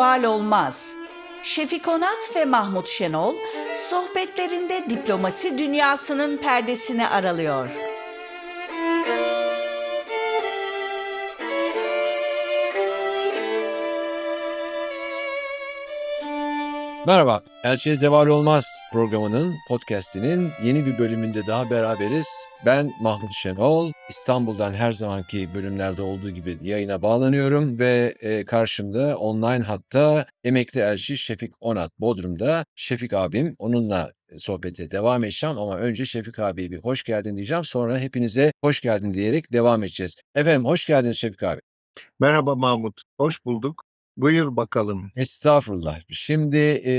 Zeval olmaz. Şefik Onat ve Mahmut Şenol sohbetlerinde diplomasi dünyasının perdesini aralıyor. Merhaba, Elçiye Zeval Olmaz programının, podcastinin yeni bir bölümünde daha beraberiz. Ben Mahmut Şenol, İstanbul'dan her zamanki bölümlerde olduğu gibi yayına bağlanıyorum ve e, karşımda online hatta emekli elçi Şefik Onat Bodrum'da. Şefik abim, onunla sohbete devam edeceğim ama önce Şefik abiye bir hoş geldin diyeceğim. Sonra hepinize hoş geldin diyerek devam edeceğiz. Efendim hoş geldiniz Şefik abi. Merhaba Mahmut, hoş bulduk. Buyur bakalım. Estağfurullah. Şimdi e,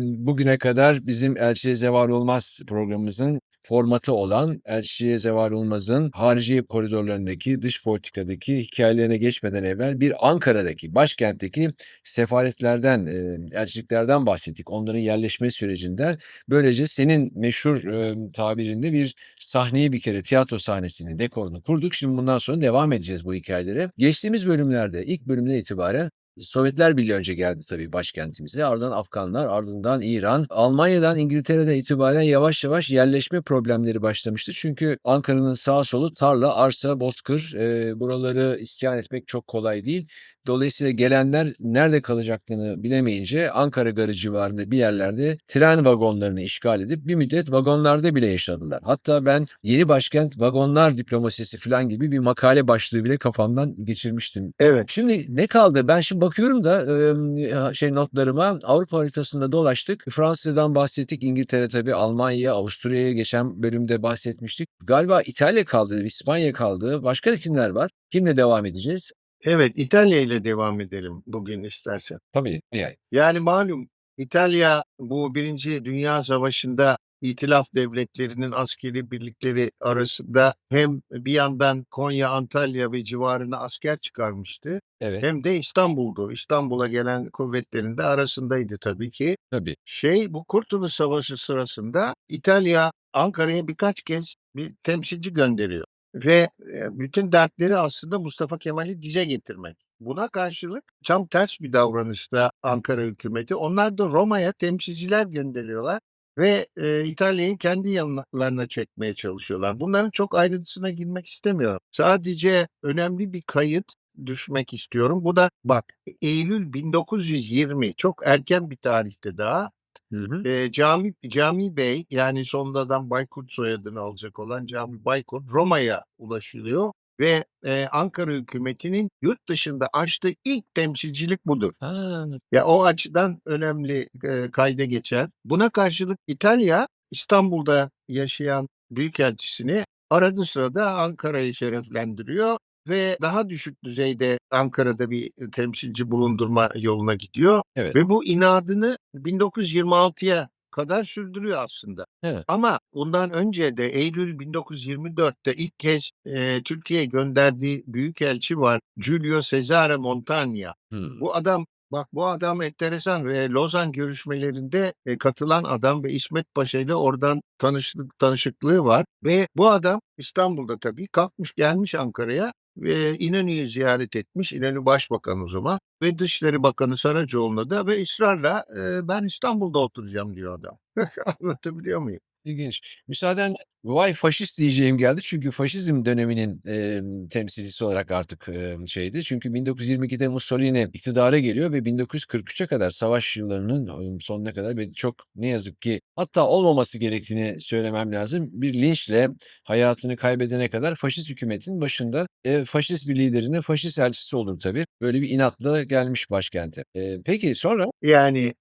bugüne kadar bizim Elçiye Zeval Olmaz programımızın formatı olan Elçiye Zeval Olmaz'ın harici koridorlarındaki, dış politikadaki hikayelerine geçmeden evvel bir Ankara'daki, başkentteki sefaretlerden, e, elçiliklerden bahsettik. Onların yerleşme sürecinden. Böylece senin meşhur e, tabirinde bir sahneyi bir kere tiyatro sahnesini, dekorunu kurduk. Şimdi bundan sonra devam edeceğiz bu hikayelere. Geçtiğimiz bölümlerde, ilk bölümden itibaren Sovyetler Birliği önce geldi tabii başkentimize. Ardından Afganlar, ardından İran. Almanya'dan İngiltere'den itibaren yavaş yavaş yerleşme problemleri başlamıştı. Çünkü Ankara'nın sağ solu tarla, arsa, bozkır. E, buraları iskan etmek çok kolay değil. Dolayısıyla gelenler nerede kalacaklarını bilemeyince Ankara Garı civarında bir yerlerde tren vagonlarını işgal edip bir müddet vagonlarda bile yaşadılar. Hatta ben yeni başkent vagonlar diplomasisi falan gibi bir makale başlığı bile kafamdan geçirmiştim. Evet, Şimdi ne kaldı? Ben şimdi bakıyorum da şey notlarıma Avrupa haritasında dolaştık. Fransa'dan bahsettik. İngiltere tabii Almanya, Avusturya'ya geçen bölümde bahsetmiştik. Galiba İtalya kaldı, İspanya kaldı. Başka kimler var? Kimle devam edeceğiz? Evet İtalya ile devam edelim bugün istersen. Tabii. Yani. Yani malum İtalya bu Birinci Dünya Savaşı'nda İtilaf devletlerinin askeri birlikleri arasında hem bir yandan Konya, Antalya ve civarına asker çıkarmıştı Evet. hem de İstanbul'du. İstanbul'a gelen kuvvetlerin de arasındaydı tabii ki. Tabii. Şey bu Kurtuluş Savaşı sırasında İtalya Ankara'ya birkaç kez bir temsilci gönderiyor. Ve bütün dertleri aslında Mustafa Kemal'i dize getirmek. Buna karşılık tam ters bir davranışta Ankara hükümeti. Onlar da Roma'ya temsilciler gönderiyorlar ve e, İtalya'yı kendi yanlarına çekmeye çalışıyorlar. Bunların çok ayrıntısına girmek istemiyorum. Sadece önemli bir kayıt düşmek istiyorum. Bu da bak Eylül 1920 çok erken bir tarihte daha Hı hı. Eee, Cami Cami Bey, yani sonradan Baykurt soyadını alacak olan Cami Baykurt Roma'ya ulaşılıyor ve, eee, Ankara hükümetinin yurt dışında açtığı ilk temsilcilik budur. Ha, Ya, o açıdan önemli, eee, kayda geçer. Buna karşılık İtalya, İstanbul'da yaşayan büyükelçisini arada sırada Ankara'yı şereflendiriyor ve daha düşük düzeyde Ankara'da bir temsilci bulundurma yoluna gidiyor evet. ve bu inadını 1926'ya kadar sürdürüyor aslında. Evet. Ama bundan önce de Eylül 1924'te ilk kez, eee, Türkiye'ye gönderdiği büyükelçi var. Giulio Cesare Montagna. Hımm. Bu adam bak bu adam enteresan ve Lozan görüşmelerinde, eee, katılan adam ve İsmet Paşa ile oradan tanışlık tanışıklığı var ve bu adam İstanbul'da tabii kalkmış gelmiş Ankara'ya ve İnönü'yü ziyaret etmiş. İnönü başbakan o zaman ve Dışişleri Bakanı Saracoğlu'na da ve ısrarla, eee, "Ben İstanbul'da oturacağım." diyor adam. Anlatabiliyor muyum? İlginç. Müsaadenle vay faşist diyeceğim geldi çünkü faşizm döneminin, emm, temsilcisi olarak artık, emm, şeydi. Çünkü 1922'de Mussolini iktidara geliyor ve 1943'e kadar savaş yıllarının, sonuna kadar ve çok ne yazık ki hatta olmaması gerektiğini söylemem lazım. Bir linçle hayatını kaybedene kadar faşist hükümetin başında, eee, faşist bir liderin de faşist elçisi olur tabii. Böyle bir inatla gelmiş başkente. Eee, peki sonra? Yani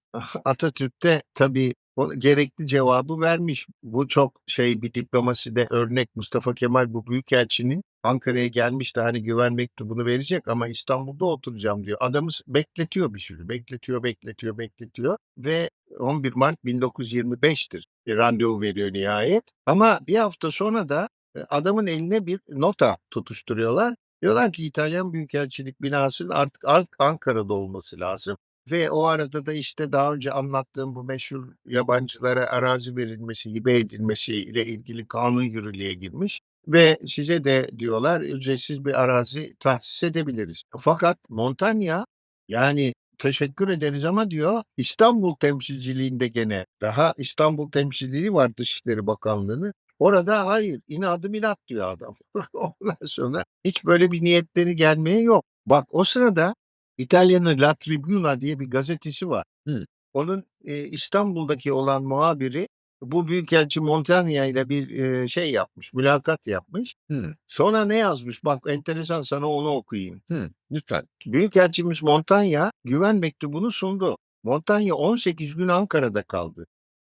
Atatürk de tabii o gerekli cevabı vermiş. Bu çok şey bir diplomaside örnek. Mustafa Kemal bu büyükelçinin Ankara'ya gelmiş de hani güven mektubunu verecek ama İstanbul'da oturacağım diyor. Adamı bekletiyor bir sürü. Bekletiyor, bekletiyor, bekletiyor ve 11 Mart 1925'tir. E, randevu veriyor nihayet. Ama bir hafta sonra da, eee, adamın eline bir nota tutuşturuyorlar. Diyorlar ki İtalyan Büyükelçilik binasının artık Ank Ankara'da olması lazım ve o arada da işte daha önce anlattığım bu meşhur yabancılara arazi verilmesi, hibe edilmesiyle ilgili kanun yürürlüğe girmiş ve size de diyorlar ücretsiz bir arazi tahsis edebiliriz. Fakat Montagna Yani teşekkür ederiz ama diyor İstanbul temsilciliğinde gene daha İstanbul temsilciliği var Dışişleri Bakanlığı'nın. Orada hayır inadım inat diyor adam. Ondan sonra hiç böyle bir niyetleri gelmeye yok. Bak o sırada İtalya'nın La Tribuna diye bir gazetesi var. Hı. Onun e, İstanbul'daki olan muhabiri bu Büyükelçi Montagna ile bir e, şey yapmış, mülakat yapmış. Hı, Sonra ne yazmış? Bak enteresan sana onu okuyayım. hı, lütfen. Büyükelçimiz Montanya güven mektubunu sundu. Montanya 18 gün Ankara'da kaldı.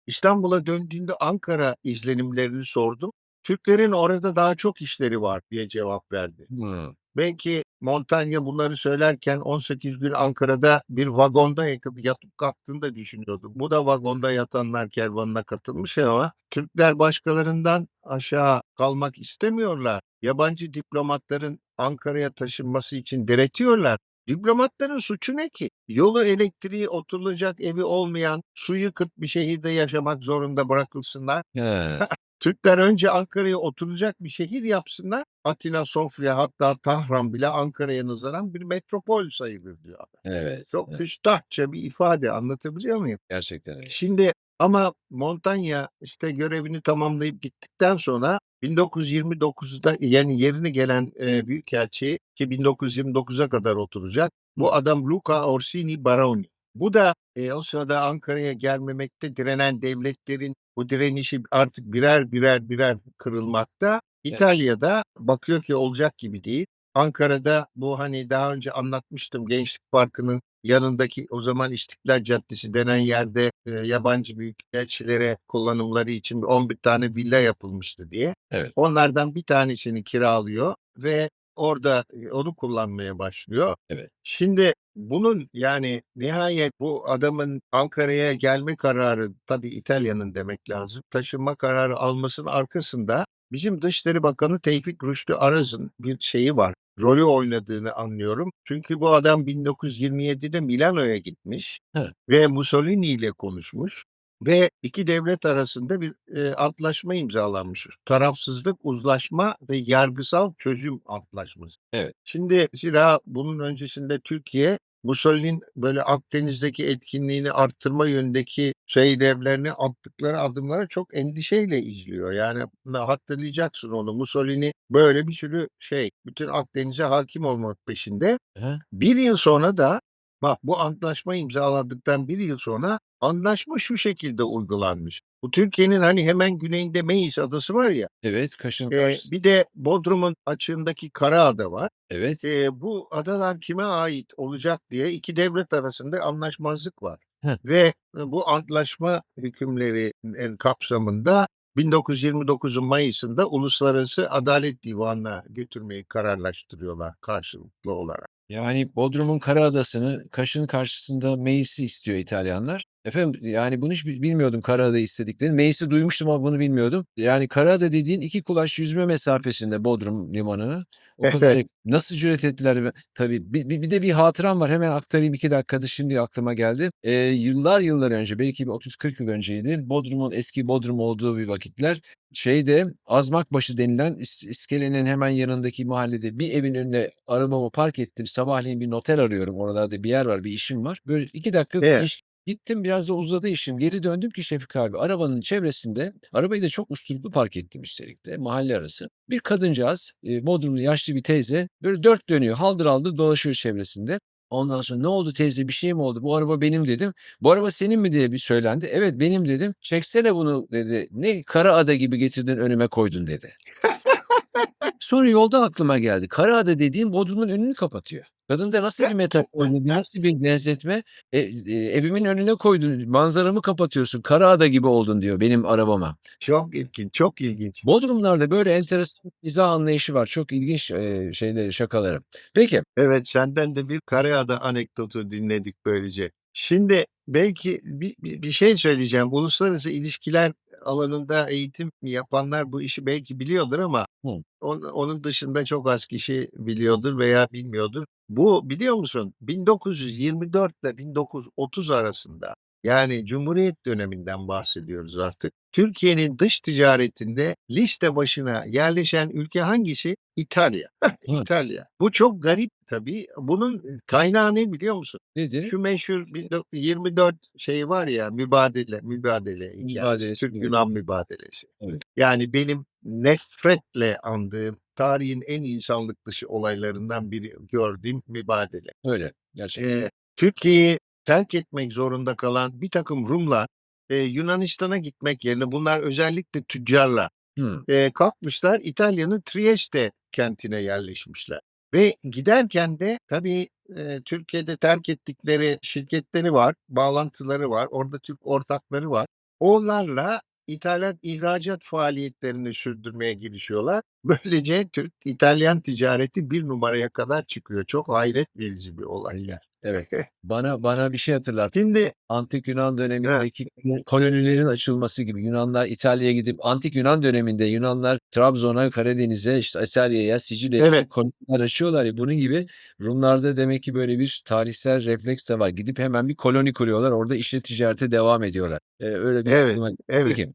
İstanbul'a döndüğünde Ankara izlenimlerini sordum. Türklerin orada daha çok işleri var diye cevap verdi. Hı, Belki Montanya bunları söylerken 18 gün Ankara'da bir vagonda yakıp yatıp kalktığını da düşünüyordu. Bu da vagonda yatanlar kervanına katılmış ama Türkler başkalarından aşağı kalmak istemiyorlar. Yabancı diplomatların Ankara'ya taşınması için diretiyorlar. Diplomatların suçu ne ki? Yolu elektriği oturulacak evi olmayan suyu kıt bir şehirde yaşamak zorunda bırakılsınlar. he, Türkler önce Ankara'ya oturacak bir şehir yapsınlar. Atina, Sofya hatta Tahran bile Ankara'ya nazaran bir metropol sayılır diyor. evet. Çok evet, küstahça bir ifade anlatabiliyor muyum? Gerçekten öyle. Şimdi ama Montanya işte görevini tamamlayıp gittikten sonra 1929'da yani yerine gelen e, büyükelçi ki 1929'a kadar oturacak. Bu adam Luca Orsini Baroni. Bu da e, o sırada Ankara'ya gelmemekte direnen devletlerin bu direnişi artık birer birer birer kırılmakta. İtalya'da bakıyor ki olacak gibi değil. Ankara'da bu hani daha önce anlatmıştım Gençlik Parkı'nın yanındaki o zaman İstiklal Caddesi denen yerde e, yabancı büyükelçilere kullanımları için 11 tane villa yapılmıştı diye. Evet. Onlardan bir tanesini kiralıyor ve orada e, onu kullanmaya başlıyor. Evet. Şimdi bunun yani nihayet bu adamın Ankara'ya gelme kararı tabii İtalya'nın demek lazım. Taşınma kararı almasının arkasında bizim Dışişleri Bakanı Tevfik Rüştü Araz'ın bir şeyi var. Rolü oynadığını anlıyorum. Çünkü bu adam 1927'de Milano'ya gitmiş He. ve Mussolini ile konuşmuş ve iki devlet arasında bir e, antlaşma imzalanmış. Tarafsızlık, uzlaşma ve yargısal çözüm antlaşması. Evet. Şimdi zira bunun öncesinde Türkiye Mussolini'nin böyle Akdeniz'deki etkinliğini arttırma yönündeki şeylerini attıkları adımları çok endişeyle izliyor. Yani hatırlayacaksın onu. Mussolini böyle bir sürü şey, bütün Akdeniz'e hakim olmak peşinde. He? Bir yıl sonra da bak bu antlaşma imzalandıktan bir yıl sonra anlaşma şu şekilde uygulanmış. Bu Türkiye'nin hani hemen güneyinde Meis adası var ya. Evet, kaşın e, karşısı. bir de Bodrum'un açığındaki Karaada var. Evet. Eee, bu adalar kime ait olacak diye iki devlet arasında anlaşmazlık var. Heh. Ve e, bu antlaşma hükümlerinin kapsamında 1929'un Mayıs'ında Uluslararası Adalet Divanı'na götürmeyi kararlaştırıyorlar karşılıklı olarak. Yani Bodrum'un Karaadası'nı, Kaş'ın karşısında Meis'i istiyor İtalyanlar. Efendim yani bunu hiç bi- bilmiyordum Karaada istediklerini. Meis'i duymuştum ama bunu bilmiyordum. Yani Karaada dediğin iki kulaç yüzme mesafesinde Bodrum limanına. O kadar Evet. yak- nasıl cüret ettiler? be- Tabii bir, bir, bir de bir hatıram var. Hemen aktarayım iki dakikada şimdi aklıma geldi. Ee, yıllar yıllar önce belki bir 30-40 yıl önceydi. Bodrum'un eski Bodrum olduğu bir vakitler şeyde Azmakbaşı denilen is- iskelenin hemen yanındaki mahallede bir evin önüne arabamı park ettim. Sabahleyin bir noter arıyorum. Oralarda bir yer var, bir işim var. Böyle iki dakika Evet. Gittim biraz da uzadı işim. Geri döndüm ki Şefik abi arabanın çevresinde arabayı da çok usturuplu park ettim üstelik de mahalle arası. Bir kadıncağız e, Bodrumlu yaşlı bir teyze böyle dört dönüyor haldır haldır dolaşıyor çevresinde. Ondan sonra ne oldu teyze bir şey mi oldu? Bu araba benim dedim. Bu araba senin mi diye bir söylendi. Evet benim dedim. Çeksene bunu dedi. Ne kara ada gibi getirdin önüme koydun dedi. Sonra yolda aklıma geldi. Karaada dediğim Bodrum'un önünü kapatıyor. Kadın da nasıl bir metafor, nasıl bir benzetme? E, e, evimin önüne koydun, manzaramı kapatıyorsun. Karaada gibi oldun diyor benim arabama. Çok ilginç, çok ilginç. Bodrumlarda böyle enteresan bir mizah anlayışı var. Çok ilginç e, şeyleri, şakaları. Peki. Evet, senden de bir Karaada anekdotu dinledik böylece. Şimdi belki bir, bir, bir şey söyleyeceğim. Uluslararası ilişkiler alanında eğitim yapanlar bu işi belki biliyordur ama Hı. on- onun dışında çok az kişi biliyordur veya bilmiyordur. Bu biliyor musun 1924 ile 1930 arasında yani Cumhuriyet döneminden bahsediyoruz artık. Türkiye'nin dış ticaretinde liste başına yerleşen ülke hangisi? İtalya. İtalya. Bu çok garip tabii. Bunun kaynağı ne biliyor musun? Nedir? Şu meşhur 1924 şey var ya mübadele, mübadele. Mübadelesi, evet. Türk-Yunan mübadelesi. Evet. Yani benim nefretle andığım tarihin en insanlık dışı olaylarından biri gördüğüm mübadele. Öyle. Gerçekten. Eee, Türkiye'yi terk etmek zorunda kalan bir takım Rumlar eee, Yunanistan'a gitmek yerine bunlar özellikle tüccarlar Hımm. eee, kalkmışlar İtalya'nın Trieste kentine yerleşmişler. Ve giderken de tabii eee, Türkiye'de terk ettikleri şirketleri var, bağlantıları var, orada Türk ortakları var. Onlarla ithalat, ihracat faaliyetlerini sürdürmeye girişiyorlar. Böylece Türk-İtalyan ticareti bir numaraya kadar çıkıyor. Çok hayret verici bir olay ya. Evet. Bana bana bir şey hatırlattı. Şimdi Antik Yunan Evet. dönemindeki kolonilerin açılması gibi Yunanlar İtalya'ya gidip Antik Yunan döneminde Yunanlar Trabzon'a, Karadeniz'e, işte İtalya'ya, Sicilya'ya Evet. koloniler açıyorlar ya bunun gibi Rumlarda demek ki böyle bir tarihsel refleks de var. Gidip hemen bir koloni kuruyorlar. Orada işe ticarete devam ediyorlar. Eee, öyle bir Evet, aklıma evet. Peki.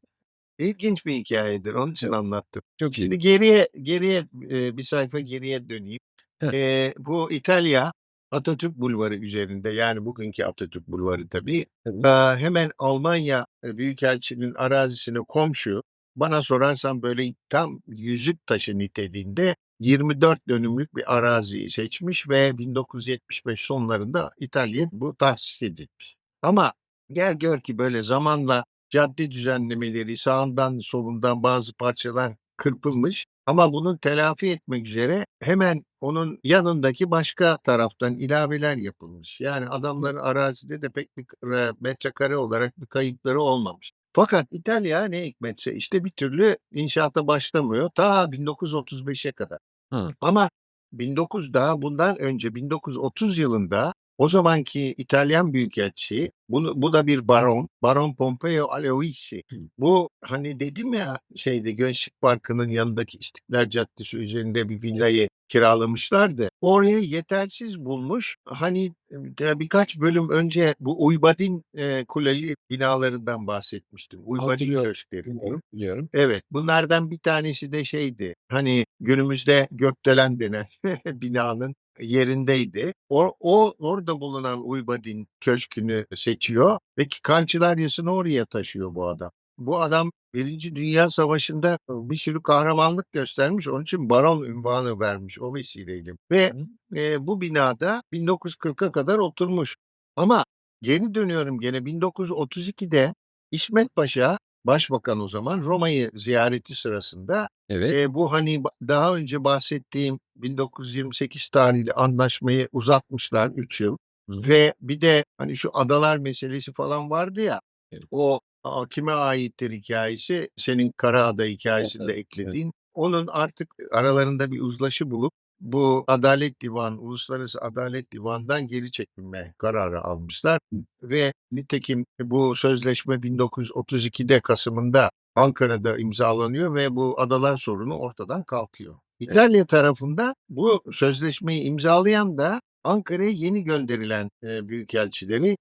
İlginç bir hikayedir. Onun için Evet. anlattım. Çok iyi. Şimdi geriye geriye bir sayfa geriye döneyim. Eee, bu İtalya Atatürk Bulvarı üzerinde yani bugünkü Atatürk Bulvarı tabii. Aaa, hemen Almanya eee, Büyükelçiliğinin arazisine komşu. Bana sorarsan böyle tam yüzük taşı niteliğinde 24 dönümlük bir araziyi seçmiş ve 1975 sonlarında İtalya'ya bu tahsis edilmiş. Ama gel gör ki böyle zamanla cadde düzenlemeleri sağından solundan bazı parçalar kırpılmış ama bunu telafi etmek üzere hemen onun yanındaki başka taraftan ilaveler yapılmış. Yani adamların arazide de pek bir metrekare olarak bir kayıpları olmamış. Fakat İtalya ne hikmetse işte bir türlü inşaata başlamıyor ta 1935'e kadar. Hıı. Ama 19 daha bundan önce 1930 yılında o zamanki İtalyan büyükelçi bunu bu da bir baron, Baron Pompeo Aloisi. Bu hani dedim ya şeyde Gençlik Parkı'nın yanındaki İstiklal Caddesi üzerinde bir villayı kiralamışlardı. Orayı yetersiz bulmuş. Hani eee, birkaç bölüm önce bu Uybadin eee, kuleli binalarından bahsetmiştim. Uybadin Hatırlıyorum. köşkleri. Biliyorum, biliyorum. Evet, bunlardan bir tanesi de şeydi. Hani günümüzde gökdelen denen binanın yerindeydi. O o orada bulunan Uybadin Köşkü'nü seçiyor ve Kançılaryası'nı oraya taşıyor bu adam. Bu adam 1. Dünya Savaşı'nda bir sürü kahramanlık göstermiş. Onun için baron unvanı vermiş o vesileyle. Ve eee, bu binada 1940'a kadar oturmuş. Ama geri dönüyorum gene 1932'de İsmet Paşa başbakan o zaman Roma'yı ziyareti sırasında Evet. eee, bu hani ba daha önce bahsettiğim 1928 tarihli anlaşmayı uzatmışlar 3 yıl Hı hı. ve bir de hani şu adalar meselesi falan vardı ya. Evet. O a kime aittir hikâyesi senin Karaada hikâyesinde Evet. eklediğin. Onun artık aralarında bir uzlaşı bulup bu Adalet Divanı, Uluslararası Adalet Divanı'ndan geri çekilme kararı almışlar ve nitekim bu sözleşme 1932'de Kasım'ında Ankara'da imzalanıyor ve bu adalar sorunu ortadan kalkıyor. Evet. İtalya tarafında bu sözleşmeyi imzalayan da Ankara'ya yeni gönderilen eee, büyükelçileri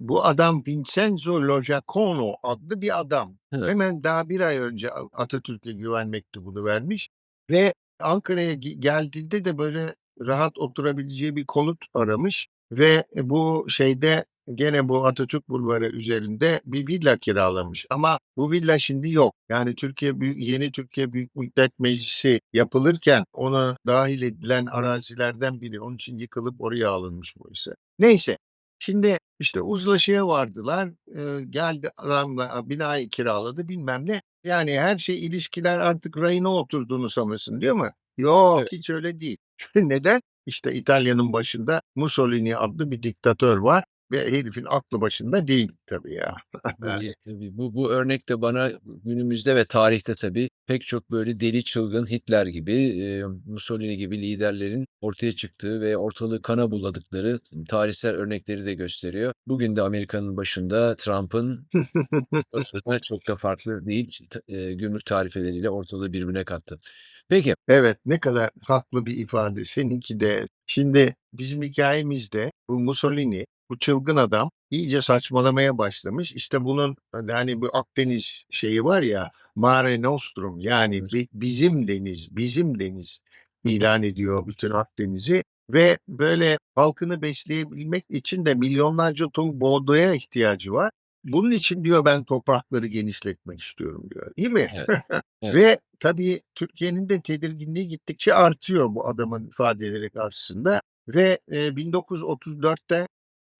bu adam Vincenzo Logiacono adlı bir adam. Evet. Hemen daha 1 ay önce Atatürk'e güven mektubunu vermiş ve Ankara'ya ge geldiğinde de böyle rahat oturabileceği bir konut aramış ve e, bu şeyde gene bu Atatürk Bulvarı üzerinde bir villa kiralamış ama bu villa şimdi yok. Yani Türkiye Büyük yeni Türkiye Büyük Millet Meclisi yapılırken ona dâhil edilen arazilerden biri. Onun için yıkılıp oraya alınmış bu ise. Neyse, şimdi işte uzlaşıya vardılar. Eee, geldi adamla binayı kiraladı bilmem ne. Yani her şey ilişkiler artık rayına oturduğunu sanırsın değil mi? Yok, Evet. hiç öyle değil. Neden? İşte İtalya'nın başında Mussolini adlı bir diktatör var ve herifin aklı başında değil tabii ya. Tabii, tabii. Bu bu örnek de bana günümüzde ve tarihte tabii pek çok böyle deli çılgın Hitler gibi, eee, Mussolini gibi liderlerin ortaya çıktığı ve ortalığı kana buladıkları tarihsel örnekleri de gösteriyor. Bugün de Amerika'nın başında Trump'ın çok da farklı değil. Eee, gümrük tarifeleriyle ortalığı birbirine kattı. Peki. Evet, ne kadar haklı bir ifade. Seninki de. Şimdi bizim hikâyemizde bu Mussolini Bu çılgın adam iyice saçmalamaya başlamış. İşte bunun hani bu Akdeniz şeyi var ya Mare Nostrum yani bi- bizim deniz, bizim deniz ilan ediyor bütün Akdeniz'i ve böyle halkını besleyebilmek için de milyonlarca ton buğdaya ihtiyacı var. Bunun için diyor ben toprakları genişletmek istiyorum diyor. Değil mi? Evet, evet. Ve tabii Türkiye'nin de tedirginliği gittikçe artıyor bu adamın ifadeleri karşısında. Ve e, 1934'te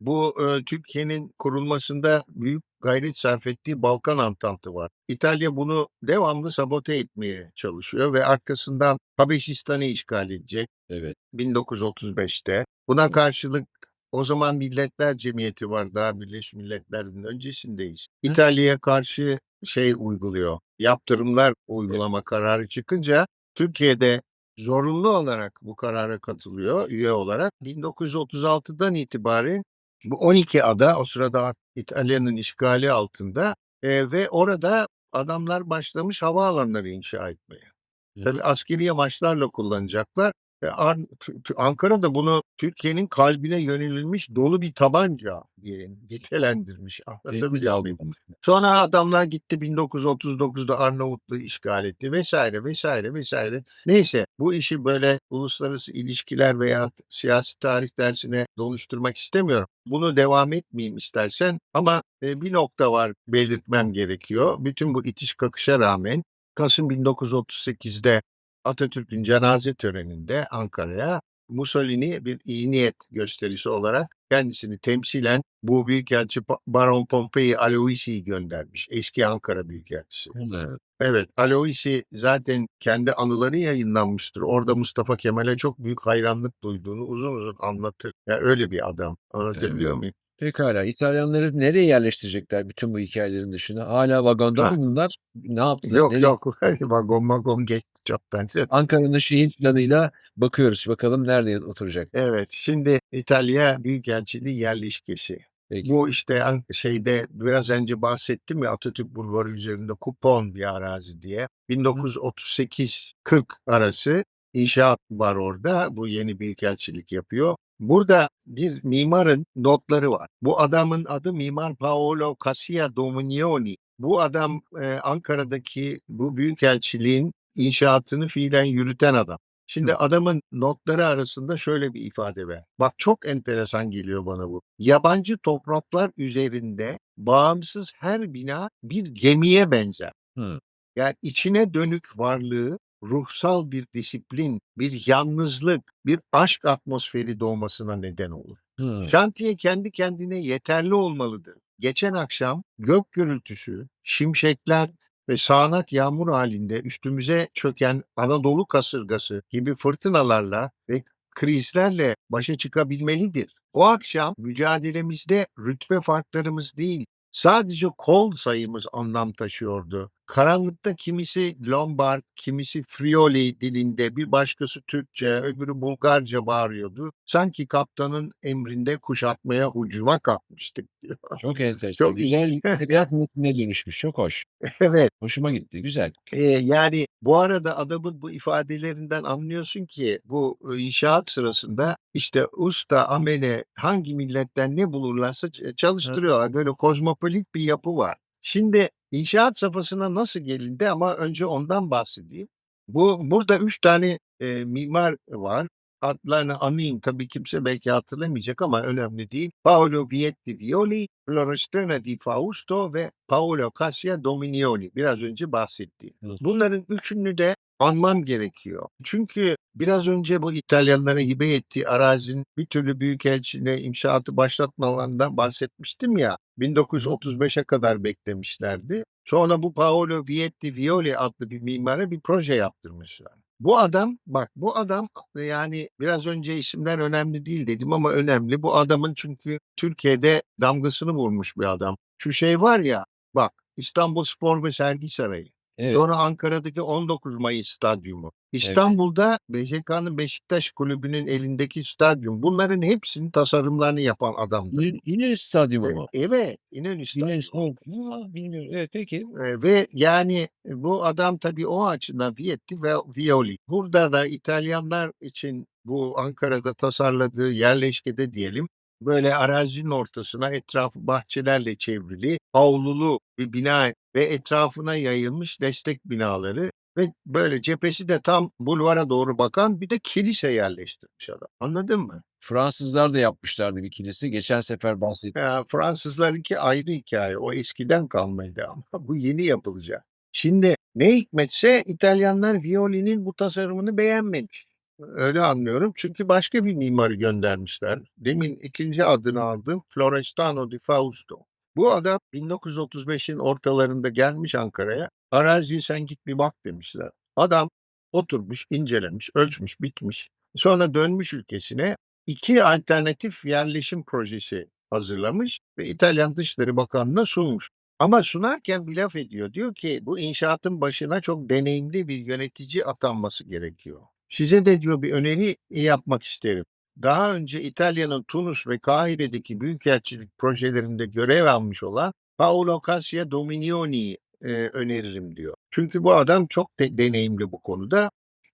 bu e, Türkiye'nin kurulmasında büyük gayret sarf ettiği Balkan Antantı var. İtalya bunu devamlı sabote etmeye çalışıyor ve arkasından Habeşistan'ı işgal edecek Evet. 1935'te. Buna karşılık o zaman Milletler Cemiyeti var daha Birleşmiş Milletler'in öncesindeyiz. İtalya'ya karşı şey uyguluyor. Yaptırımlar uygulama kararı çıkınca Türkiye'de zorunlu olarak bu karara katılıyor üye olarak. 1936'dan itibaren bu 12 ada o sırada İtalya'nın işgali altında e, ve orada adamlar başlamış havaalanları inşa etmeye. Hı Tabii askeri amaçlarla kullanacaklar. E, An- T- T- Ankara da bunu Türkiye'nin kalbine yönelilmiş dolu bir tabanca diye nitelendirmiş. Temiz Anlatabiliyor muyum? algılama. Sonra adamlar gitti 1939'da Arnavutluğu işgal etti vesaire vesaire vesaire. Neyse bu işi böyle uluslararası ilişkiler veya siyasi tarih dersine doluşturmak istemiyorum. Bunu devam etmeyeyim istersen ama e, bir nokta var belirtmem gerekiyor. Bütün bu itiş kakışa rağmen Kasım 1938'de Atatürk'ün cenaze töreninde Ankara'ya Mussolini bir iyi niyet gösterisi olarak kendisini temsilen bu Büyükelçi Pa- Baron Pompei Aloisi'yi göndermiş. Eski Ankara Büyükelçisi. Evet. Evet, Aloisi zaten kendi anıları yayınlanmıştır. Orada Mustafa Kemal'e çok büyük hayranlık duyduğunu uzun uzun anlatır. Ya öyle bir adam. Anlatabiliyor Evet. muyum? Pekala. İtalyanları nereye yerleştirecekler bütün bu hikayelerin dışına? Hala vagonda Ha. mı bunlar? Ne yaptılar? Yok Nereye- yok. Vagon vagon geçti çoktan. Ankara'nın şehir planıyla bakıyoruz. Bakalım nerede oturacak. Evet, şimdi İtalya Büyükelçiliği yerleşkesi. Peki. Bu işte An- şeyde biraz önce bahsettim ya Atatürk Bulvarı üzerinde kupon bir arazi diye. 1938-40 arası inşaat var orada. Bu yeni büyükelçilik yapıyor. Burada bir mimarın notları var. Bu adamın adı Mimar Paolo Cassia Dominioni. Bu adam e, Ankara'daki bu büyükelçiliğin inşaatını fiilen yürüten adam. Şimdi adamın notları arasında şöyle bir ifade var. Bak çok enteresan geliyor bana bu. Yabancı topraklar üzerinde bağımsız her bina bir gemiye benzer. Hı. Yani içine dönük varlığı, ruhsal bir disiplin, bir yalnızlık, bir aşk atmosferi doğmasına neden olur. Hı. Şantiye kendi kendine yeterli olmalıdır. Geçen akşam gök gürültüsü, şimşekler ve sağanak yağmur halinde üstümüze çöken Anadolu kasırgası gibi fırtınalarla ve krizlerle başa çıkabilmelidir. O akşam mücadelemizde rütbe farklarımız değil, sadece kol sayımız anlam taşıyordu. Karanlıkta kimisi Lombard, kimisi Friuli dilinde, bir başkası Türkçe, öbürü Bulgarca bağırıyordu. Sanki kaptanın emrinde kuşatmaya hucuma kalkmıştık diyor. Çok enteresan. Çok Güzel bir edebiyat metnine dönüşmüş. Çok hoş. evet. Hoşuma gitti. Güzel. Ee, yani bu arada adamın bu ifadelerinden anlıyorsun ki bu e, inşaat sırasında işte usta, amele hangi milletten ne bulurlarsa ç- çalıştırıyorlar. Böyle kozmopolit bir yapı var. Şimdi inşaat safhasına nasıl gelindi ama önce ondan bahsedeyim. Bu burada üç tane e, mimar var. Adlarını anayım tabii kimse belki hatırlamayacak ama önemli değil. Paolo Vietti Violi, Florestana di Fausto ve Paolo Cassia Dominioni. Biraz önce bahsettiğim. Bunların üçünü de anmam gerekiyor. Çünkü biraz önce bu İtalyanlara hibe ettiği arazinin bir türlü büyükelçiliğe inşaatı başlatmalarından bahsetmiştim ya. 1935'e kadar beklemişlerdi. Sonra bu Paolo Vietti Violi adlı bir mimara bir proje yaptırmışlar. Bu adam bak bu adam yani biraz önce isimler önemli değil dedim ama önemli. Bu adamın çünkü Türkiye'de damgasını vurmuş bir adam. Şu şey var ya bak İstanbul Spor ve Sergi Sarayı. Evet. Sonra Ankara'daki 19 Mayıs Stadyumu. İstanbul'da BJK'nın Beşiktaş Kulübü'nün elindeki stadyum. Bunların hepsinin tasarımlarını yapan adamdır. İnönü İnönü Stadyumu mu? E, Evet, İnönü Stadyumu. İnönü Stadyumu. Ha, bilmiyorum. Evet peki. E, ve yani bu adam tabii o açıdan Vietti ve Violi. Burada da İtalyanlar için bu Ankara'da tasarladığı yerleşkede diyelim böyle arazinin ortasına etrafı bahçelerle çevrili, avlulu bir bina ve etrafına yayılmış destek binaları ve böyle cephesi de tam bulvara doğru bakan bir de kilise yerleştirmiş adam. Anladın mı? Fransızlar da yapmışlardı bir kilise. Geçen sefer bahsettim. Ya, Fransızlarınki ayrı hikaye. O eskiden kalmaydı ama bu yeni yapılacak. Şimdi ne hikmetse İtalyanlar Violi'nin bu tasarımını beğenmemiş. Öyle anlıyorum. Çünkü başka bir mimarı göndermişler. Demin ikinci adını aldığım Florestano di Fausto. Bu adam 1935'in ortalarında gelmiş Ankara'ya. Araziye sen git bir bak demişler. Adam oturmuş, incelemiş, ölçmüş, bitmiş. Sonra dönmüş ülkesine iki alternatif yerleşim projesi hazırlamış ve İtalyan Dışişleri Bakanlığı'na sunmuş. Ama sunarken bir laf ediyor. Diyor ki bu inşaatın başına çok deneyimli bir yönetici atanması gerekiyor. Size de diyor bir öneri yapmak isterim. Daha önce İtalya'nın Tunus ve Kahire'deki büyükelçilik projelerinde görev almış olan Paolo Cassia Dominioni'yi e, öneririm diyor. Çünkü bu adam çok de- deneyimli bu konuda.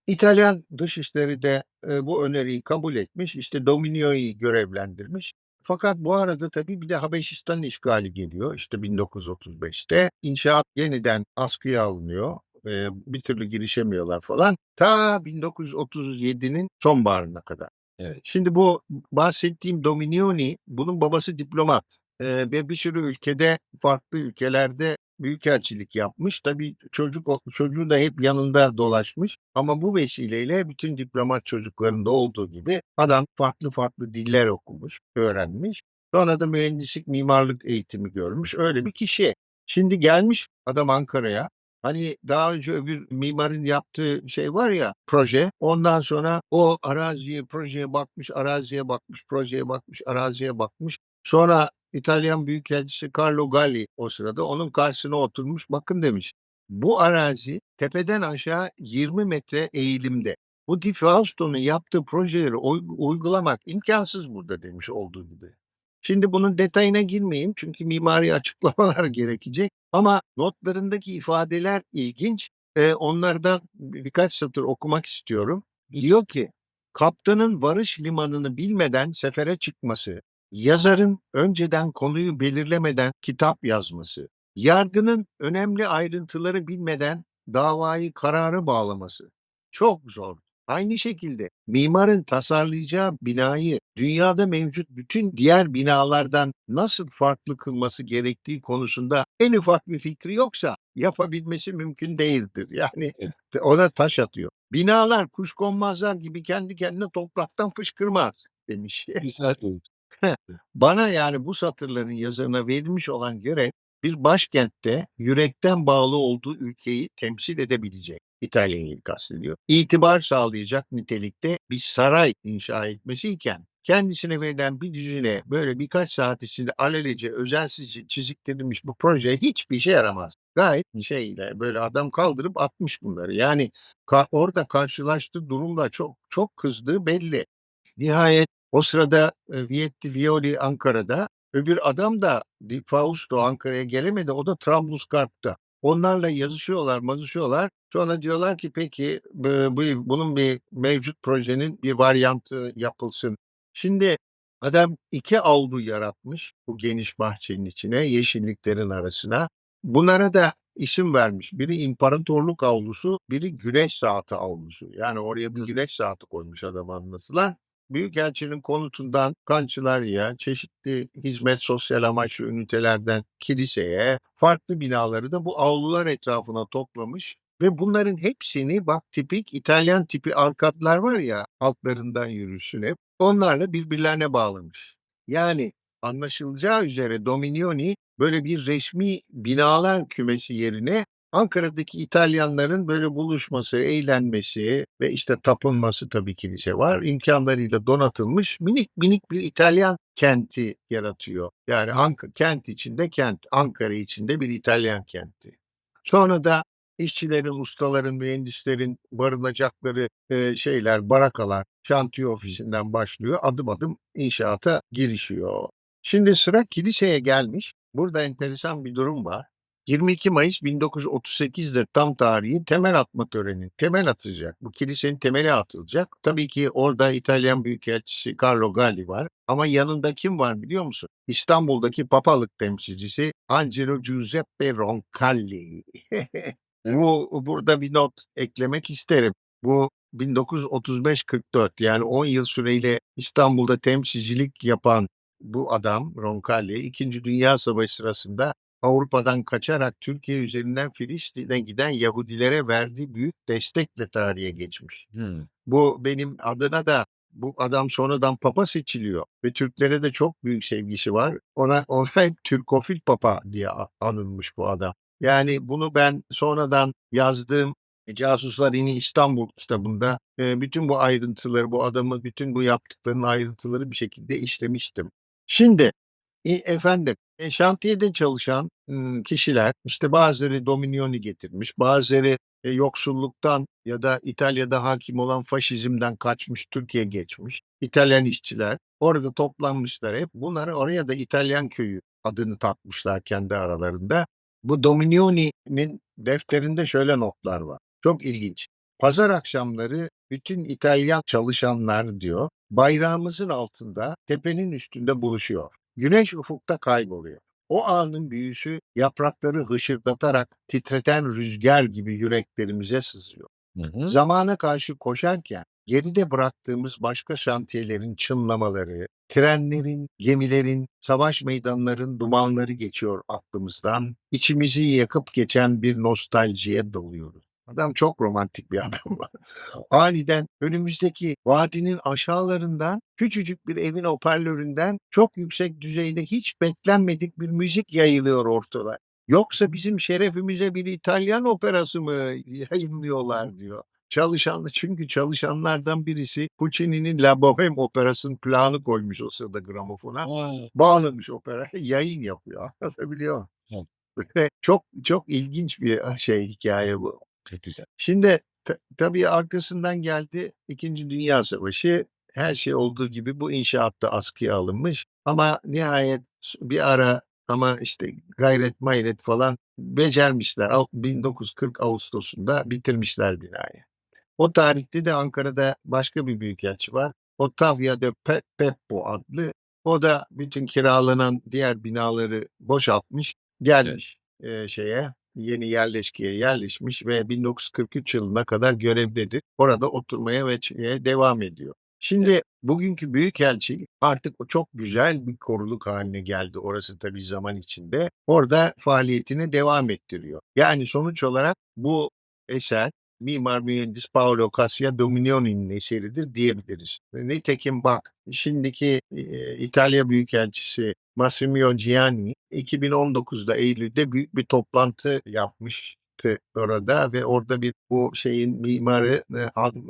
İtalyan Dışişleri de e, bu öneriyi kabul etmiş. İşte Dominioni'yi görevlendirmiş. Fakat bu arada tabii bir de Habeşistan işgali geliyor. İşte 1935'te inşaat yeniden askıya alınıyor. E, bir türlü girişemiyorlar falan. Ta 1937'nin sonbaharına kadar. Evet. Şimdi bu bahsettiğim Dominioni, bunun babası diplomat Ee, ve bir sürü ülkede, farklı ülkelerde büyükelçilik yapmış. Tabii çocuk çocuğu da hep yanında dolaşmış. Ama bu vesileyle bütün diplomat çocuklarında olduğu gibi adam farklı farklı diller okumuş, öğrenmiş. Sonra da mühendislik, mimarlık eğitimi görmüş. Öyle bir kişi. Şimdi gelmiş adam Ankara'ya. Hani daha önce öbür mimarın yaptığı şey var ya proje. Ondan sonra o araziye, projeye bakmış, araziye bakmış, projeye bakmış, araziye bakmış. Sonra İtalyan Büyükelçisi Carlo Galli o sırada onun karşısına oturmuş. Bakın demiş. Bu arazi tepeden aşağı 20 metre eğilimde. Bu Di Fausto'nun yaptığı projeleri uy- uygulamak imkansız burada demiş olduğu gibi. Şimdi bunun detayına girmeyeyim çünkü mimari açıklamalar gerekecek. Ama notlarındaki ifadeler ilginç. Ee, onlardan bir- birkaç satır okumak istiyorum. Diyor ki, kaptanın varış limanını bilmeden sefere çıkması, yazarın önceden konuyu belirlemeden kitap yazması, yargının önemli ayrıntıları bilmeden davayı kararı bağlaması çok zor. Aynı şekilde mimarın tasarlayacağı binayı dünyada mevcut bütün diğer binalardan nasıl farklı kılması gerektiği konusunda en ufak bir fikri yoksa yapabilmesi mümkün değildir. Yani ona taş atıyor. Binalar kuşkonmazlar gibi kendi kendine topraktan fışkırmaz demiş. Güzel. Bana yani bu satırların yazarına verilmiş olan görev bir başkentte yürekten bağlı olduğu ülkeyi temsil edebilecek. İtalya'yı kastediyor. İtibar sağlayacak nitelikte bir saray inşa etmesi iken kendisine verilen bir düzine böyle birkaç saat içinde alelece özelsizce çiziktirilmiş bu proje hiçbir işe yaramaz. Gayet şeyle böyle adam kaldırıp atmış bunları. Yani ka- orada karşılaştığı durumla çok çok kızdığı belli. Nihayet o sırada e, Vietti Violi Ankara'da. Öbür adam da Di Fausto Ankara'ya gelemedi. O da Trablusgarp'ta. Onlarla yazışıyorlar, mazışıyorlar. Sonra diyorlar ki peki bu, bu- bunun bir mevcut projenin bir varyantı yapılsın. Şimdi adam iki avlu yaratmış bu geniş bahçenin içine, yeşilliklerin arasına. Bunlara da isim vermiş. Biri imparatorluk avlusu, biri güneş saati avlusu. Yani oraya bir güneş saati koymuş adam anlasılan. Büyükelçinin konutundan Kançılarya, çeşitli hizmet sosyal amaçlı ünitelerden kiliseye, farklı binaları da bu avlular etrafına toplamış ve bunların hepsini bak tipik İtalyan tipi arkadlar var ya altlarından yürürsün hep. Onlarla birbirlerine bağlamış. Yani anlaşılacağı üzere Dominioni böyle bir resmi binalar kümesi yerine Ankara'daki İtalyanların böyle buluşması, eğlenmesi ve işte tapınması tabii kilise var. imkanlarıyla donatılmış minik minik bir İtalyan kenti yaratıyor. Yani Ank kent içinde kent, Ankara içinde bir İtalyan kenti. Sonra da işçilerin, ustaların, mühendislerin barınacakları e, şeyler, barakalar, şantiye ofisinden başlıyor. Adım adım inşaata girişiyor. Şimdi sıra kiliseye gelmiş. Burada enteresan bir durum var. 22 Mayıs 1938'dir tam tarihi temel atma töreni. Temel atılacak. Bu kilisenin temeli atılacak. Tabii ki orada İtalyan Büyükelçisi Carlo Galli var. Ama yanında kim var biliyor musun? İstanbul'daki papalık temsilcisi Angelo Giuseppe Roncalli. Bu burada bir not eklemek isterim. Bu 1935-44 yani 10 yıl süreyle İstanbul'da temsilcilik yapan bu adam Roncalli 2. Dünya Savaşı sırasında Avrupa'dan kaçarak Türkiye üzerinden Filistin'e giden Yahudilere verdiği büyük destekle tarihe geçmiş. Hmm. Bu benim adına da bu adam sonradan papa seçiliyor ve Türklere de çok büyük sevgisi var. Ona ona hep Türkofil papa diye anılmış bu adam. Yani bunu ben sonradan yazdığım Casuslar İni İstanbul kitabında e, bütün bu ayrıntıları, bu adamın bütün bu yaptıklarının ayrıntıları bir şekilde işlemiştim. Şimdi e, efendim e, şantiyede çalışan kişiler işte bazıları Dominioni getirmiş, bazıları e, yoksulluktan ya da İtalya'da hakim olan faşizmden kaçmış Türkiye geçmiş. İtalyan işçiler orada toplanmışlar hep. Bunları oraya da İtalyan köyü adını takmışlar kendi aralarında. Bu Dominioni'nin defterinde şöyle notlar var. Çok ilginç. Pazar akşamları bütün İtalyan çalışanlar diyor bayrağımızın altında tepenin üstünde buluşuyor. Güneş ufukta kayboluyor. O anın büyüsü yaprakları hışırdatarak titreten rüzgar gibi yüreklerimize sızıyor. Hı hı. Zamana karşı koşarken geride bıraktığımız başka şantiyelerin çınlamaları, trenlerin, gemilerin, savaş meydanların dumanları geçiyor aklımızdan. İçimizi yakıp geçen bir nostaljiye dalıyoruz. Adam çok romantik bir adam var. Aniden önümüzdeki vadinin aşağılarından küçücük bir evin hoparlöründen çok yüksek düzeyde hiç beklenmedik bir müzik yayılıyor ortada. Yoksa bizim şerefimize bir İtalyan operası mı yayınlıyorlar diyor. Çalışan çünkü çalışanlardan birisi Puccini'nin La Bohème operasının planı koymuş o sırada gramofona. Bağlamış opera, yayın yapıyor. Anlatabiliyor muyum? Evet. Çok çok ilginç bir şey hikaye bu. Çok güzel. Şimdi ta- tabii arkasından geldi İkinci Dünya Savaşı. Her şey olduğu gibi bu inşaat da askıya alınmış. Ama nihayet bir ara ama işte gayret mayret falan becermişler. Av- 1940 Ağustos'unda bitirmişler binayı. O tarihte de Ankara'da başka bir büyükelçi var. Ottavia de Pe- Peppo adlı. O da bütün kiralanan diğer binaları boşaltmış. Gelmiş e, şeye yeni yerleşkeye yerleşmiş ve 1943 yılına kadar görevdedir. Orada oturmaya ve devam ediyor. Şimdi bugünkü büyükelçi artık çok güzel bir koruluk haline geldi orası tabii zaman içinde. Orada faaliyetine devam ettiriyor. Yani sonuç olarak bu eser mimar mühendis Paolo Cassia Dominioni'nin eseridir diyebiliriz. Nitekim bak şimdiki e, İtalya Büyükelçisi Massimio Gianni 2019'da Eylül'de büyük bir toplantı yapmıştı orada ve orada bir bu şeyin mimarı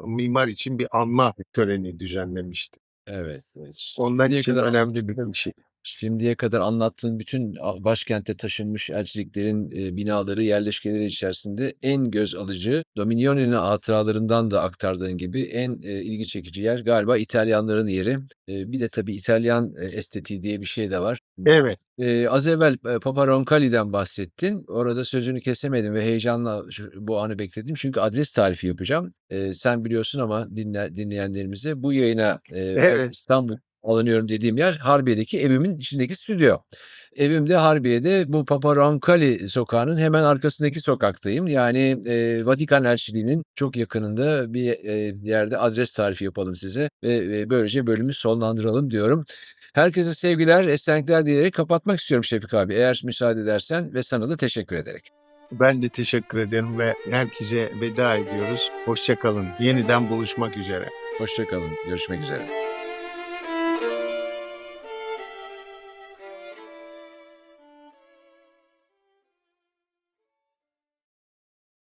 mimar için bir anma töreni düzenlemişti. Evet. evet. Ondan Şimdiye için kadar- önemli bir şey. Şimdiye kadar anlattığın bütün a- başkente taşınmış elçiliklerin e, binaları, yerleşkeleri içerisinde en göz alıcı, Dominioni'nin hatıralarından da aktardığın gibi en e, ilgi çekici yer galiba İtalyanların yeri. E, bir de tabii İtalyan e, estetiği diye bir şey de var. Evet. Az evvel e, Papa Roncalli'den bahsettin. Orada sözünü kesemedim ve heyecanla şu- bu anı bekledim. Çünkü adres tarifi yapacağım. Sen biliyorsun ama dinler, dinleyenlerimize bu yayına e, Evet. İstanbul alınıyorum dediğim yer Harbiye'deki evimin içindeki stüdyo. Evim de Harbiye'de bu Papa Roncalli sokağının hemen arkasındaki sokaktayım. Yani e, Vatikan Elçiliği'nin çok yakınında bir e, yerde adres tarifi yapalım size ve, ve böylece bölümü sonlandıralım diyorum. Herkese sevgiler, esenlikler dileyerek kapatmak istiyorum Şefik abi. Eğer müsaade edersen ve sana da teşekkür ederek. Ben de teşekkür ederim ve herkese veda ediyoruz. Hoşçakalın. Yeniden buluşmak üzere. Hoşçakalın. Görüşmek üzere.